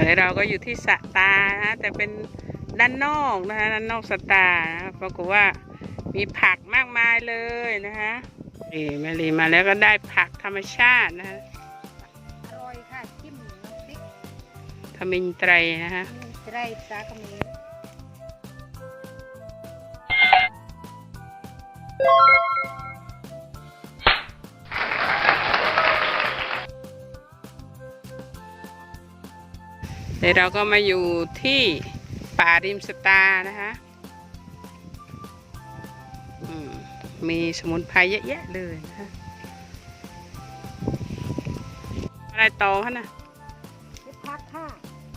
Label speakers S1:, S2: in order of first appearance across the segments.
S1: วันนี้เราก็อยู่ที่สะตานะแต่เป็นด้านนอกนะคะด้านนอกสตานะปรากฏว่ามีผักมากมายเลยนะคะนี่แมรีมาแล้วก็ได้ผักธรรมชาตินะคะ
S2: อร่อยค่ะจิ้มน้ำพริก
S1: ทมินไตรนะคะ
S2: มีจะได้สากมี
S1: ดี๋ยวเราก็มาอยู่ที่ป่าริมสตานะคะอืมมีสมุนไพรเยอะแยะเลยนะคะอะไรตองคะนะ
S2: เฮ็ดพักค่ะ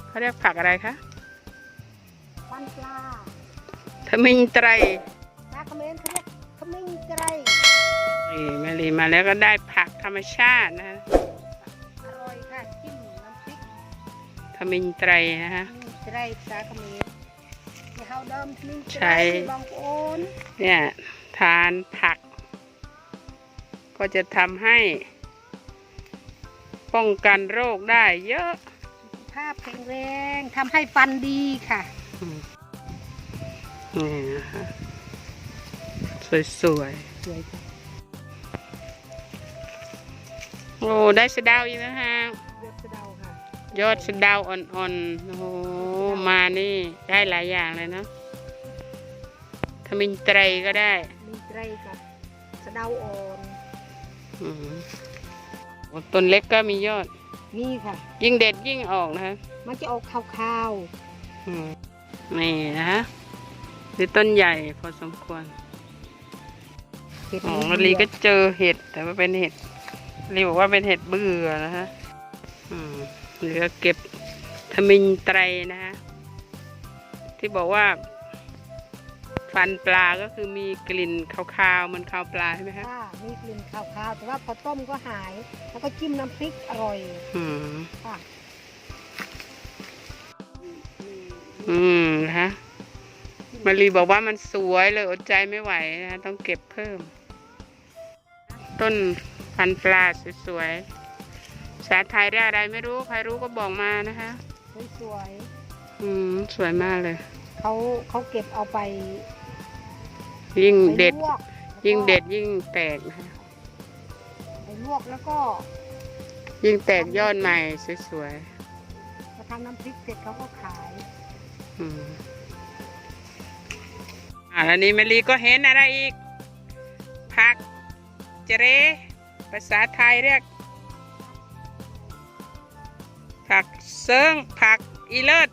S1: เขาเรียกผักอะไรคะ
S2: ปันปลา
S1: ทมินไตร
S2: สากเมนเขาเรียกขมิ้นไกร
S1: นี่แมรีมาแล้วก็ได้ผักธรรมชาตินะ
S2: มิน
S1: ไตรนะคะ
S2: มีจะได้สากมีที่เฮาเดิมมีจะ
S1: ใช้
S2: ได้บางโอน
S1: เนี่ยทานผัก ก็จะทำให้ ป้องกันโรคได้เยอะ
S2: สุขภาพแข็งแรงทำให้ฟันดีค่ะ
S1: อืมนี่นะคะสวย
S2: สวยค่ะ
S1: ๆโอ้ได้สะเดาวอีกนะฮะ ยอดสะเดาวอ่อนๆ โอ้โห มานี่ได้หลายอย่างเลยเนาะทมินไตรก็ได้
S2: มีไกรกับสะเดาอ่อน
S1: อืมโอ้ต้นเล็กก็มียอด
S2: มีค่ะ
S1: ยิ่งเด็ดยิ่งออกนะคะ
S2: มันจะออกขาว
S1: อืมนี่นะคะนี่ต้นใหญ่พอสมควร
S2: ๆเห็ด
S1: อ๋อ
S2: นี้
S1: มารีก็เจอเห็ดแต่ว่าเป็นเห็ดมารีบอกว่าเป็นเห็ดเบื่อนะฮะอื มมารีก็เก็บทมินไตรนะฮะ ที่บอกว่า ฟันปลาก็คือมีกลิ่นคาวๆเหมันคาวปลาใช่ไหมคะ
S2: ค่ะมีกลิ่นขาวๆแต่ว่าพอต้มก็หาย แล้วก็จิ้มน้ำพริกอร่อย
S1: อืม
S2: ค่ะ
S1: อืมนะคะมารีบอกว่ามันสวยเลยอดใจไม่ไหวนะคะต้องเก็บเพิ่ม ต้นพันธุ์ปลาสวยๆ ภาษาไทยเรียกอะไรไม่รู้ ใครรู้ก็บอกมานะคะ
S2: สวย
S1: อืมสวยมากเลย
S2: ๆเขาเขาเก็บเอาไป
S1: ยิ่ง
S2: ไป
S1: เด็ด
S2: ลวก
S1: ยิ่งเด็ด
S2: แล้ว
S1: ยิ่งแตกนะคะ
S2: ก็ไปลวกแล้วก็
S1: ยิ่งแตกยอดใหม่สวย
S2: พอทำน้ำพริกเสร็จเขาก็ขาย
S1: ๆอืมอ่าแล้วนี้แมลีก็เห็นอะไรอีกผักเจเรภาษาไทยเรียก ผักเซิงผักอีเลิศ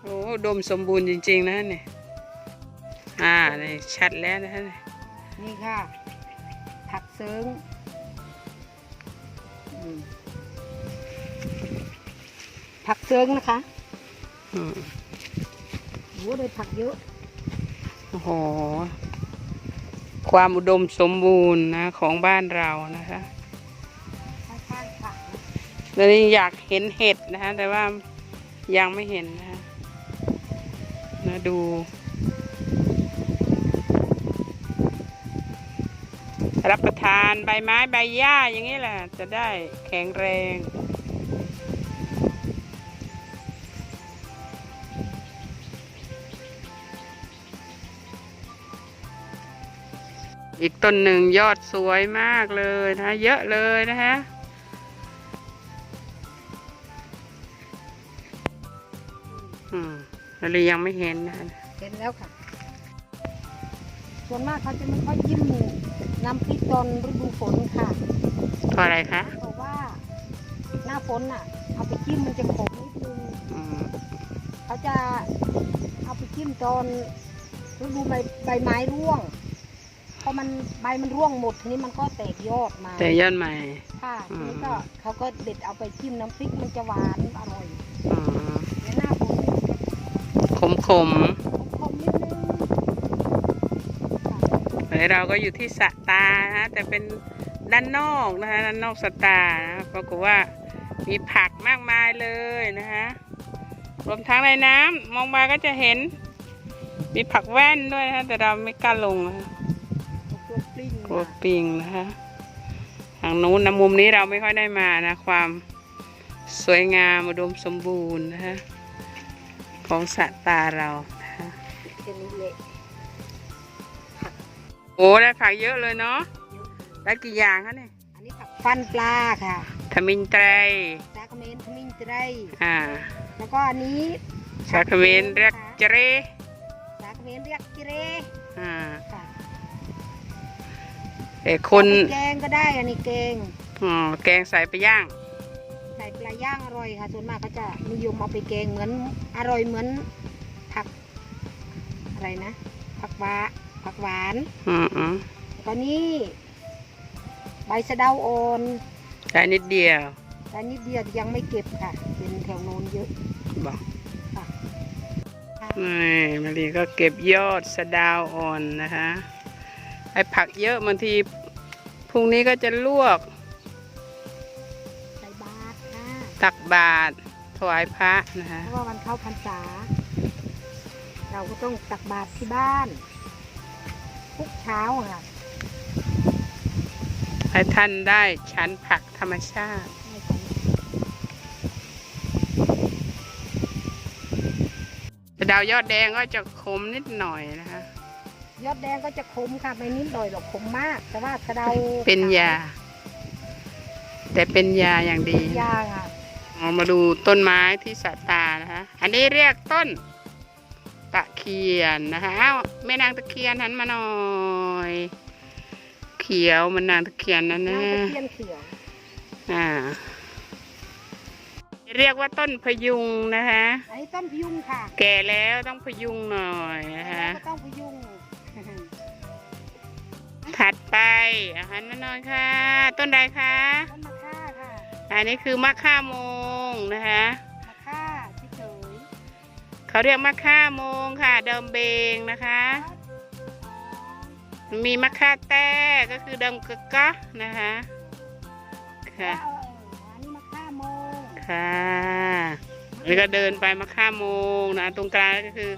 S1: โอ้อุดมสมบูรณ์จริง ๆ นะเนี่ยอ่านี่ชัดแล้วนะเนี่ย
S2: นี่ค่ะ ผักเซิงอืมผักเซิงนะคะ
S1: อืม
S2: โอ้เลยผักเยอะ
S1: โอ้โห ความอุดมสมบูรณ์นะของบ้านเรานะคะ
S2: ข้างๆผักนะ
S1: ตอนนี้อยากเห็นเห็ดนะคะแต่ว่ายังไม่เห็นนะคะมาดู รับประทานใบไม้ใบหญ้าอย่างนี้แหละจะได้แข็งแรง อีกต้นหนึ่งยอดสวยมากเลยนะคะเยอะเลยนะคะอืมเราเลยยังไม่เห็นนะคะ
S2: เห็นแล้วค่ะส่วนมากเขาจะไม่ค่อยจิ้มน้ำพริกตอนฤดูฝนค่ะ
S1: เพราะอะไรคะ
S2: เพราะว่าหน้าฝนน่ะ เอาไปจิ้มมันจะขมนิดนึง
S1: อืม
S2: เขาจะเอาไปจิ้มตอนฤดูใบใบไม้ร่วงพ อมันใบมันร่วงหมดทีนี้มันก็แตกยอดมา
S1: แต่ยอดใหม่
S2: ค่ะ
S1: อื
S2: ที
S1: ม
S2: นี้ก็เขาก็เด็ดเอาไปจิ้มน้ำพริกมันจะหวานอร่อย
S1: อืม
S2: และหน้าฝนนี่มันจะ
S1: ขมขม
S2: คมนิดนึงค่ะ
S1: ๆเดี๋ยวเราก็อยู่ที่สะตานะแต่เป็นด้านนอกนะคะด้านนอกสตานะปรากฏว่ามีผักมากมายเลยนะคะรวมทั้งในน้ำมองมาก็จะเห็น มีผักแว่นด้วยนะคะแต่เราไม่กล้าลงนะคะ
S2: ตัวปลิ้น
S1: กลัวปิงนะคะทางนู้นนะมุมนี้เราไม่ค่อยได้มานะ ความสวยงามอุดมสมบูรณ์นะคะของสระตาเรานะคะโอ้ได้ผักเยอะเลยเนาะได้กี่อย่างคะเนี่ย
S2: อันนี้ผักฟันปลาค่ะ
S1: ทมินไตร
S2: สาคเมนขมิ้นไตร
S1: อ่า
S2: แล้วก็อันนี้
S1: สาคเวนเรียกเจเร
S2: สาคเมนเรียกจิเร
S1: อ่า
S2: ค่ะ
S1: เออคน
S2: เอาไปแกงก็ได้อันนี้แกง
S1: อ๋อแกงใส่ไปย่าง
S2: ใส่ปลาย่างอร่อยค่ะส่วนมากเขาจะนิยมเอาไปแกงเหมือนอร่อยเหมือนผักอะไรนะผักหวาผักหวาน
S1: อืมอืม
S2: ตอนนี้ใบสะเดาอ่อน
S1: ได้นิดเดียว
S2: แต่นิดเดียวยังไม่เก็บค่ะ เป็นแถวโน้นเยอะ
S1: บอก
S2: ค่ะ
S1: นี่มารีก็เก็บยอดสะดาวอ่อนนะคะ ไอ้ผักเยอะบางทีพรุ่งนี้ก็จะลวก
S2: ใส่บาตรค่ะ
S1: ตักบาตรถวายพระนะคะ
S2: เพราะว่าวันเข้าพรรษา เราก็ต้องตักบาตรที่บ้านทุกเช้าค่ะ
S1: ให้ท่านได้ชั้นผักธรรมชาติ
S2: ให้ฉัน
S1: สะดาวยอดแดงก็จะขมนิดหน่อยนะคะ
S2: ยอดแดงก็จะขมค่ะไม่นิดหน่อยหรอกขมมาก แต่ว่าสะเดา
S1: เป็นยา แต่เป็นยาอย่างดี
S2: เป็นยาค่ะ
S1: เอามาดูต้นไม้ที่สะตานะคะ อันนี้เรียกต้นตะเคียนนะคะอ้าวแม่นางตะเคียนหันมาหน่อย เขียวเหมันนางตะเคียนนั่น
S2: นาง
S1: นะ
S2: ตะเคียนเขียว
S1: อ่า เรียกว่าต้นพยุงนะคะ
S2: อันนี้ต้นพยุงค่ะ
S1: แก่แล้วต้องพยุงหน่อยนะคะ
S2: แล้วก็ต้องพยุง
S1: ถัดไปอาหารมาหน่อยค่ะ ต้นใดคะ
S2: ต้นมะค่าค่ะ
S1: อันนี้คือมะข่าโมงนะคะ
S2: มะค่าเฉย
S1: เขาเรียกมะข่าโมงค่ะ เดิมเบงนะคะ
S2: ๆ
S1: มีมะข่าแต้ก็คือเดิมกะกะนะคะค่ะ
S2: เอออันนี้มะค่าโมง
S1: ค่ะแล้วก็เดินไปมะข่าโมงนะตรงกลางก็คือ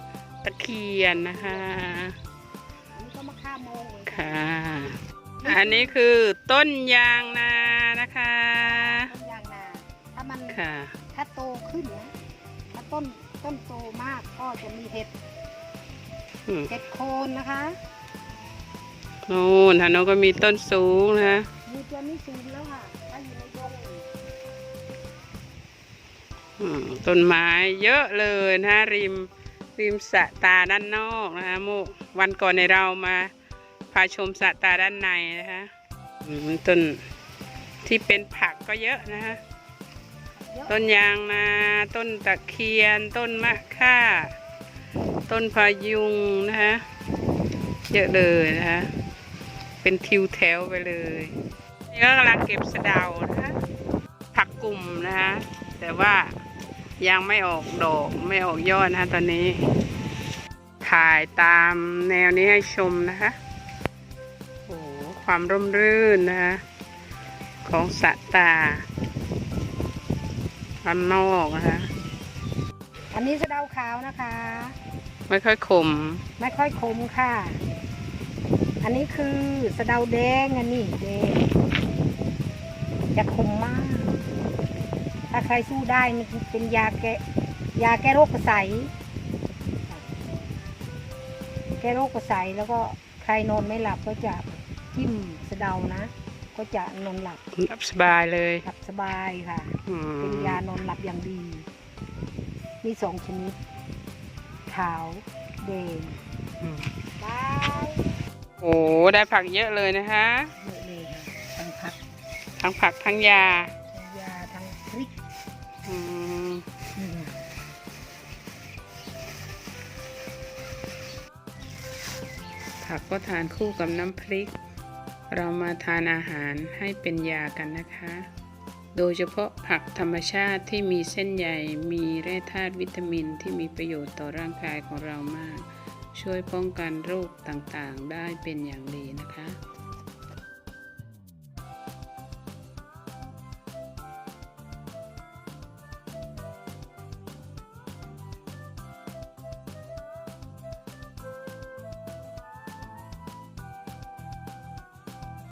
S1: ตะเคียนนะคะ ค่ะ อันนี้คือต้นยางนานะคะ
S2: ต้นยางนาถ้ามัน
S1: ค่ะ
S2: ถ้าโตขึ้นนะถ้าต้นต้นโตมากก็จะมีเห็ด
S1: อืม
S2: เห็ดโคนนะคะ
S1: นู่นทางโน้นก็มีต้นสูงนะคะ
S2: มีตัวนี้สูงแล้วค่ะถ้าอยู่ในดง
S1: อืมต้นไม้เยอะเลยนะริมริมสระตาด้านนอกนะคะโมวันก่อนในเรามา พาชมสระตาด้านในนะคะอืมต้นที่เป็นผักก็เยอะนะคะ
S2: เยอะ
S1: ต้นยางนาต้นตะเคียน ต้นมะค่า ต้นพายุงนะคะเยอะเลยนะคะเป็นทิวแถวไปเลยนี่ก็กำลังเก็บสะเดานะคะผักกลุ่มนะคะแต่ว่ายังไม่ออกดอกไม่ออกยอดนะคะตอนนี้ถ่ายตามแนวนี้ให้ชมนะคะโอ้โห ความร่มรื่นนะคะของสระตาด้านนอกนะคะ
S2: อันนี้สะเดาขาวนะคะ
S1: ไม่ค่อยขม
S2: ไม่ค่อยคมค่ะ อันนี้คือสะเดาแดงอันนี้แดงจะคมมาก ถ้าใครสู้ได้มันเป็นยาแก้ยาแก้โรคกระใสแก้โรคกระใสแล้วก็ใครนอนไม่หลับก็จะ จิ้มสะเดานะ ก็จะนอนหลับ
S1: รับสบายเลย
S2: หลับสบายค่ะ
S1: อืม
S2: เป็นยานอนหลับอย่างดี มีสองชนิด ขาวแดง
S1: อืม
S2: บาย
S1: โอ้ได้ผักเยอะเลยนะคะ
S2: เยอะเลยค่ะทั้งผัก
S1: ทั้งผักทั้งยา
S2: ทั้งยาทั้งพริก
S1: อืม
S2: นี่ไง
S1: ผักก็ทานคู่กับน้ำพริก เรามาทานอาหารให้เป็นยากันนะคะ โดยเฉพาะผักธรรมชาติที่มีเส้นใยมีแร่ธาตุวิตามินที่มีประโยชน์ต่อร่างกายของเรามาก ช่วยป้องกันโรคต่างๆ ได้เป็นอย่างดีนะคะ